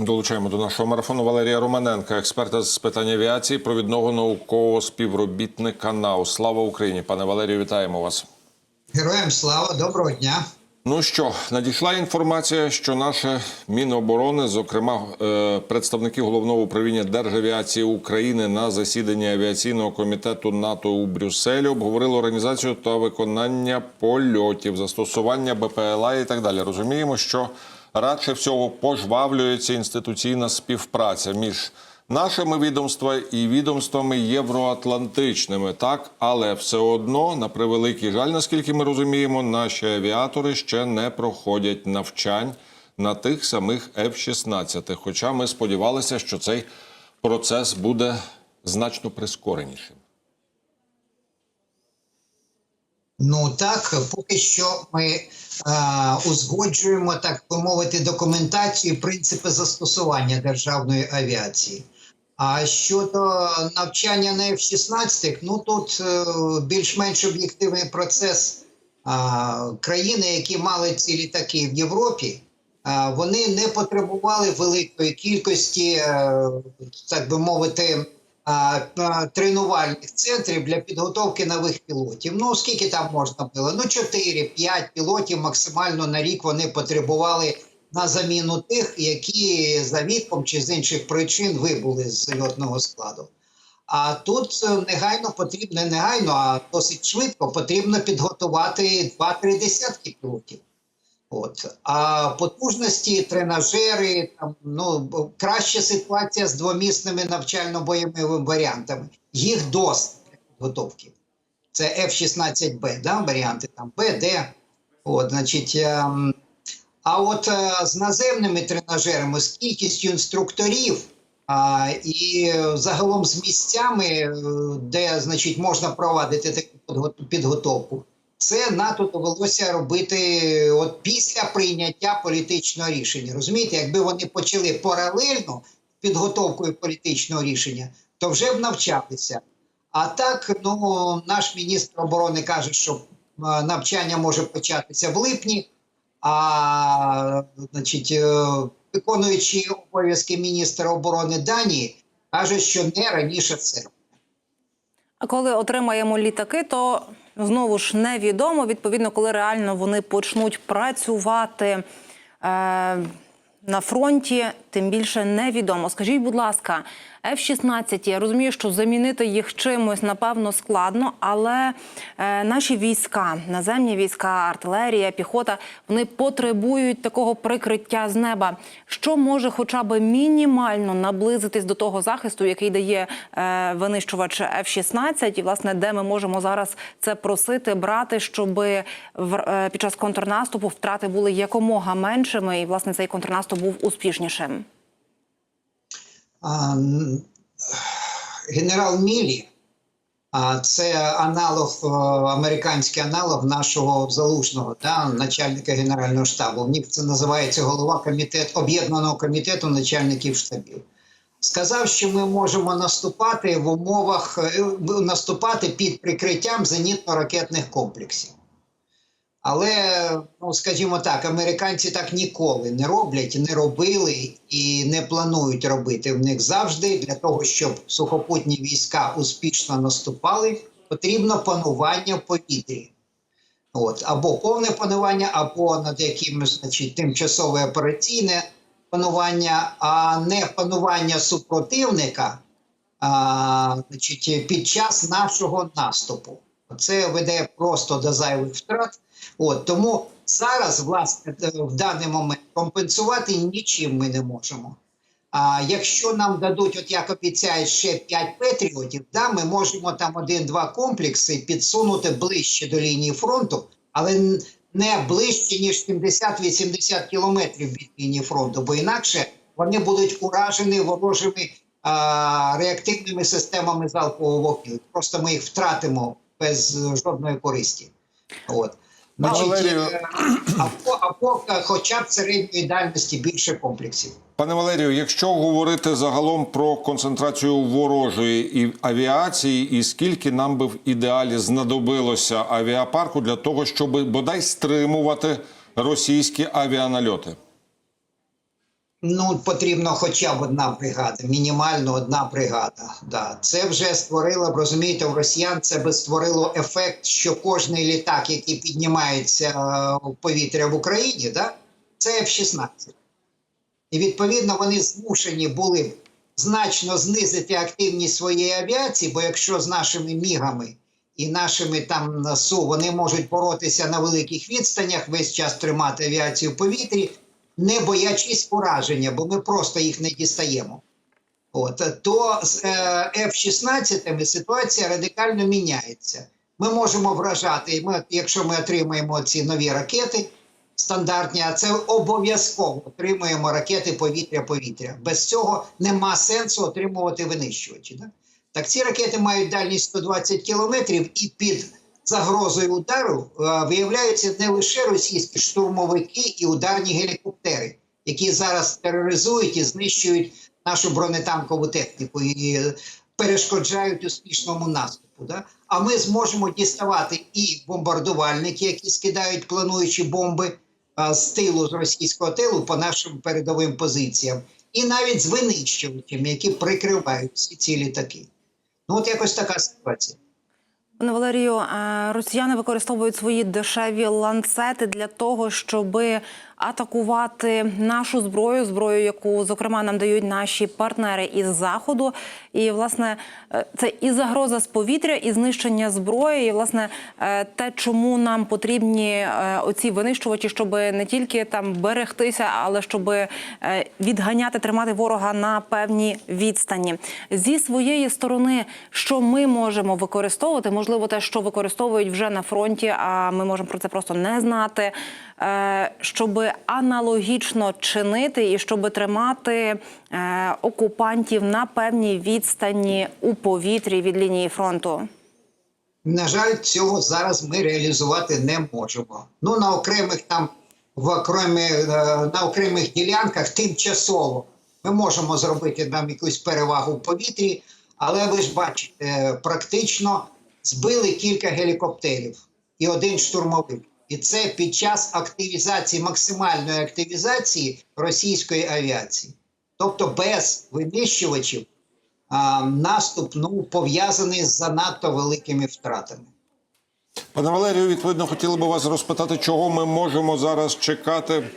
Долучаємо до нашого марафону Валерія Романенка, експерта з питань авіації, провідного наукового співробітника НАУ. Слава Україні! Пане Валерію, вітаємо вас. Героям слава, доброго дня. Ну що, надійшла інформація, що наше Міноборони, зокрема е, представники головного управління Державіації України на засіданні авіаційного комітету НАТО у Брюсселі обговорили організацію та виконання польотів, застосування БПЛА і так далі. Розуміємо, що радше всього пожвавлюється інституційна співпраця між нашими відомствами і відомствами євроатлантичними, так але все одно, на превеликий жаль, наскільки ми розуміємо, наші авіатори ще не проходять навчань на тих самих F-16. Хоча ми сподівалися, що цей процес буде значно прискоренішим. Ну так, поки що ми е, узгоджуємо, так би мовити, документацію, принципи застосування державної авіації. А щодо навчання на F-16, ну тут е, більш-менш об'єктивний процес. А, країни, які мали ці літаки в Європі, а, вони не потребували великої кількості, е, так би мовити, а, а, тренувальних центрів для підготовки нових пілотів. Ну, скільки там можна було? Ну, 4-5 пілотів максимально на рік вони потребували на заміну тих, які за віком чи з інших причин вибули з льотного складу. А тут е, негайно потрібно, не негайно, а досить швидко потрібно підготувати 2-3 десятки пілотів. От. А потужності, тренажери, там, ну, краща ситуація з двомісними навчально-бойовими варіантами. Їх досить для підготовки. Це F-16B, да, варіанти там Б, Д. От, значить, ем, а от е, з наземними тренажерами, з кількістю інструкторів а, і загалом з місцями, е, де значить, можна провадити таку підготовку, це НАТО довелося робити от після прийняття політичного рішення. Розумієте, якби вони почали паралельно підготовкою політичного рішення, то вже б навчалися. А так, ну наш міністр оборони каже, що е, навчання може початися в липні. А значить, е, виконуючий обов'язки міністра оборони Данії каже, що не раніше серпня. А коли отримаємо літаки, то знову ж невідомо. Відповідно, коли реально вони почнуть працювати е, на фронті, тим більше невідомо. Скажіть, будь ласка, F-16, я розумію, що замінити їх чимось напевно складно, але е, наші війська, наземні війська, артилерія, піхота, вони потребують такого прикриття з неба. Що може хоча б мінімально наблизитись до того захисту, який дає е, винищувач F-16, і власне, де ми можемо зараз це просити, брати, щоб е, під час контрнаступу втрати були якомога меншими, і власне цей контрнаступ був успішнішим. Генерал Мілі, це аналог, е, американський аналог нашого залужного, да, начальника Генерального штабу. В них це називається голова комітет, об'єднаного комітету начальників штабів. Сказав, що ми можемо наступати в умовах е, наступати під прикриттям зенітно-ракетних комплексів. Але, ну скажімо так, американці так ніколи не роблять, не робили і не планують робити. В них завжди для того, щоб сухопутні війська успішно наступали, потрібно панування в повітрі. От, або повне панування, або над якимось значить, тимчасове операційне панування, а не панування супротивника а, значить, під час нашого наступу. Це веде просто до зайвих втрат. От тому зараз, власне, е, в даний момент компенсувати нічим ми не можемо. А якщо нам дадуть, от як обіцяють, ще 5 патріотів, да, ми можемо там один-два комплекси підсунути ближче до лінії фронту, але не ближче ніж 70-80 кілометрів від лінії фронту, бо інакше вони будуть уражені ворожими а, реактивними системами залпового вогню. Просто ми їх втратимо без е, жодної користі. От. Значить, Валерію- е, або, або хоча б середньої дальності більше комплексів. Пане Валерію, якщо говорити загалом про концентрацію ворожої і авіації, і скільки нам би в ідеалі знадобилося авіапарку для того, щоб бодай стримувати російські авіанальоти? Ну, потрібно хоча б одна бригада, мінімально одна бригада. Да. Це вже створило, розумієте, у росіян це би створило ефект, що кожний літак, який піднімається е, в повітря в Україні, да, це F-16. І відповідно вони змушені були б значно знизити активність своєї авіації, бо якщо з нашими мігами і нашими там СУ вони можуть боротися на великих відстанях, весь час тримати авіацію в повітрі, не боячись пораження, бо ми просто їх не дістаємо. От то з е, F-16 ситуація радикально міняється. Ми можемо вражати, ми, якщо ми отримаємо ці нові ракети стандартні, а це обов'язково отримуємо ракети повітря-повітря. Без цього нема сенсу отримувати винищувачі. Да? Так ці ракети мають дальність 120 кілометрів і під загрозою удару е, виявляються не лише російські штурмовики і ударні гелікоптери, які зараз тероризують і знищують нашу бронетанкову техніку і е, перешкоджають успішному наступу. Да? А ми зможемо діставати і бомбардувальники, які скидають плануючі бомби з тилу з російського тилу по нашим передовим позиціям, і навіть з винищувачами, які прикривають всі ці літаки. Ну, от якось така ситуація. Пане Валерію, е, росіяни використовують свої дешеві ланцети для того, щоб атакувати нашу зброю, зброю, яку зокрема нам дають наші партнери із заходу. І власне е, це і загроза з повітря, і знищення зброї. І власне е, те, чому нам потрібні е, оці винищувачі, щоб не тільки там берегтися, але щоб відганяти, тримати ворога на певній відстані. Зі своєї сторони, що ми можемо використовувати, можливо, те, що використовують вже на фронті, а ми можемо про це просто не знати, щоб аналогічно чинити і щоб тримати е, окупантів на певній відстані у повітрі від лінії фронту. На жаль, цього зараз ми реалізувати не можемо. Ну на окремих там в окремі, е, на окремих ділянках тимчасово ми можемо зробити там якусь перевагу в повітрі, але ви ж бачите, практично збили кілька гелікоптерів і один штурмовик. І це під час активізації, максимальної активізації російської авіації. Тобто без винищувачів а, наступ ну, пов'язаний з занадто великими втратами. Пане Валерію, відповідно, хотіли би вас розпитати, чого ми можемо зараз чекати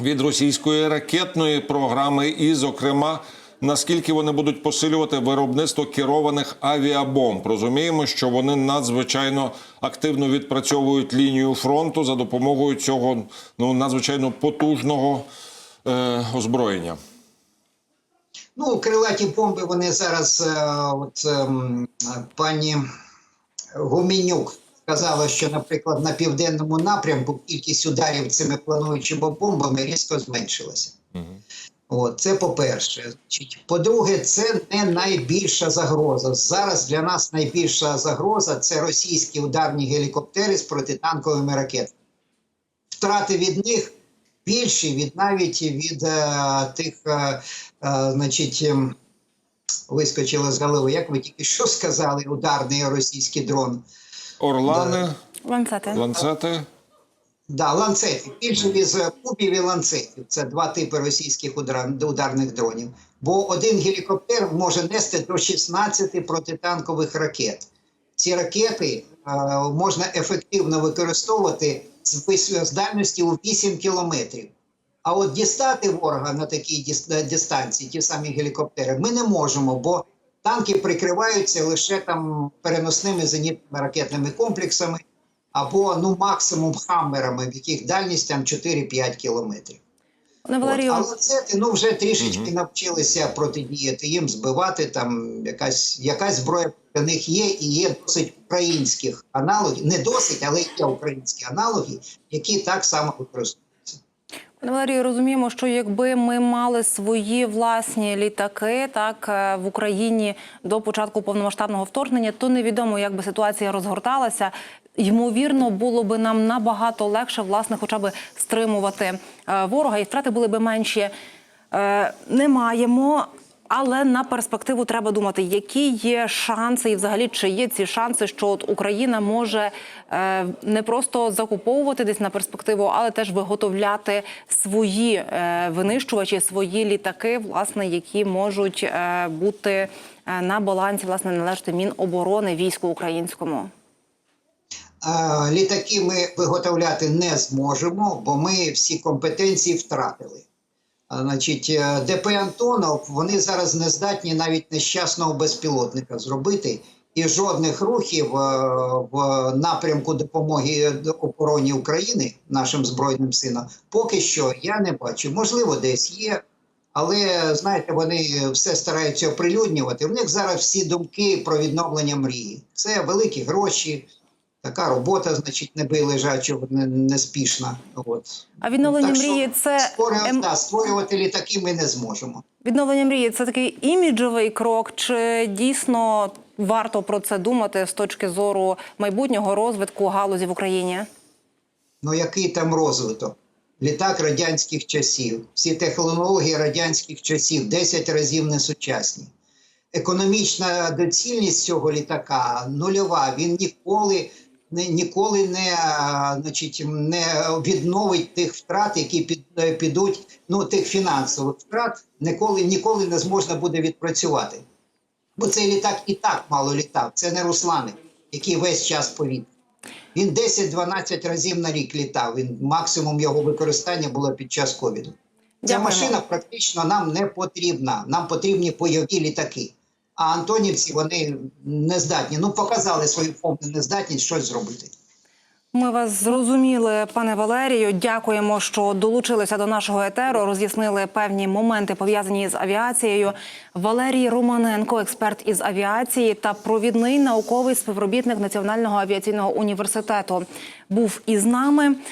від російської ракетної програми, і, зокрема, наскільки вони будуть посилювати виробництво керованих авіабомб. Розуміємо, що вони надзвичайно активно відпрацьовують лінію фронту за допомогою цього ну надзвичайно потужного е, озброєння. Ну, крилаті бомби вони зараз, е, от ем, пані Гуменюк сказала, що, наприклад, на південному напрямку кількість ударів цими плануючими бомбами різко зменшилася. От, це по-перше. По-друге, це не найбільша загроза. Зараз для нас найбільша загроза це російські ударні гелікоптери з протитанковими ракетами. Втрати від них більші від навіть від е, тих, е, е, значить, ем, вискочили з голови, як ви тільки що сказали, ударний російський дрон. Орлани, Ланцети. ланцети. Да, ланцетів. Більше від е, кубів і ланцетів. Це два типи російських ударних дронів. Бо один гелікоптер може нести до 16 протитанкових ракет. Ці ракети е, можна ефективно використовувати з, дальності у 8 кілометрів. А от дістати ворога на такій дистанції, ті самі гелікоптери, ми не можемо, бо танки прикриваються лише там переносними зенітними ракетними комплексами або ну максимум хаммерами, в яких дальність там 4-5 кілометрів. Пане От. Валерію, Але це ну вже трішечки навчилися протидіяти їм, збивати там якась якась зброя для них є, і є досить українських аналогів. Не досить, але є українські аналоги, які так само використовуються. Пане Валерію, розуміємо, що якби ми мали свої власні літаки так е, в Україні до початку повномасштабного вторгнення, то невідомо, як би ситуація розгорталася. Ймовірно, було би нам набагато легше, власне, хоча б стримувати е, ворога, і втрати були б менші. Е, Не маємо Але на перспективу треба думати, які є шанси, і взагалі чи є ці шанси, що от Україна може е, не просто закуповувати десь на перспективу, але теж виготовляти свої е, винищувачі, свої літаки, власне, які можуть е, бути е, на балансі, власне, належати Міноборони війську українському. Літаки ми виготовляти не зможемо, бо ми всі компетенції втратили. Значить, е, ДП Антонов вони зараз не здатні навіть нещасного безпілотника зробити, і жодних рухів е, в напрямку допомоги обороні України нашим збройним силам поки що я не бачу. Можливо, десь є, але знаєте, вони все стараються оприлюднювати. У них зараз всі думки про відновлення мрії. Це великі гроші. Така робота, значить, не бий лежачого, не, неспішна. От. А відновлення Так мрії це створювати, ем- да, створювати літаки ми не зможемо. Відновлення мрії це такий іміджовий крок, чи дійсно варто про це думати з точки зору майбутнього розвитку галузі в Україні? Ну який там розвиток? Літак радянських часів, всі технології радянських часів 10 разів несучасні. Економічна доцільність цього літака нульова. Він ніколи не, ніколи не, значить, не відновить тих втрат, які під, е, підуть, ну тих фінансових втрат, ніколи, ніколи не зможна буде відпрацювати. Бо цей літак і так мало літав. Це не Руслани, який весь час повітря. Він 10-12 разів на рік літав. Він максимум його використання було під час ковіду. Ця машина практично нам не потрібна. Нам потрібні бойові літаки. А антонівці вони не здатні. Ну показали свою повну нездатність щось зробити. Ми вас зрозуміли, пане Валерію. Дякуємо, що долучилися до нашого етеру. Роз'яснили певні моменти пов'язані з авіацією. Валерій Романенко, експерт із авіації та провідний науковий співробітник Національного авіаційного університету, був із нами.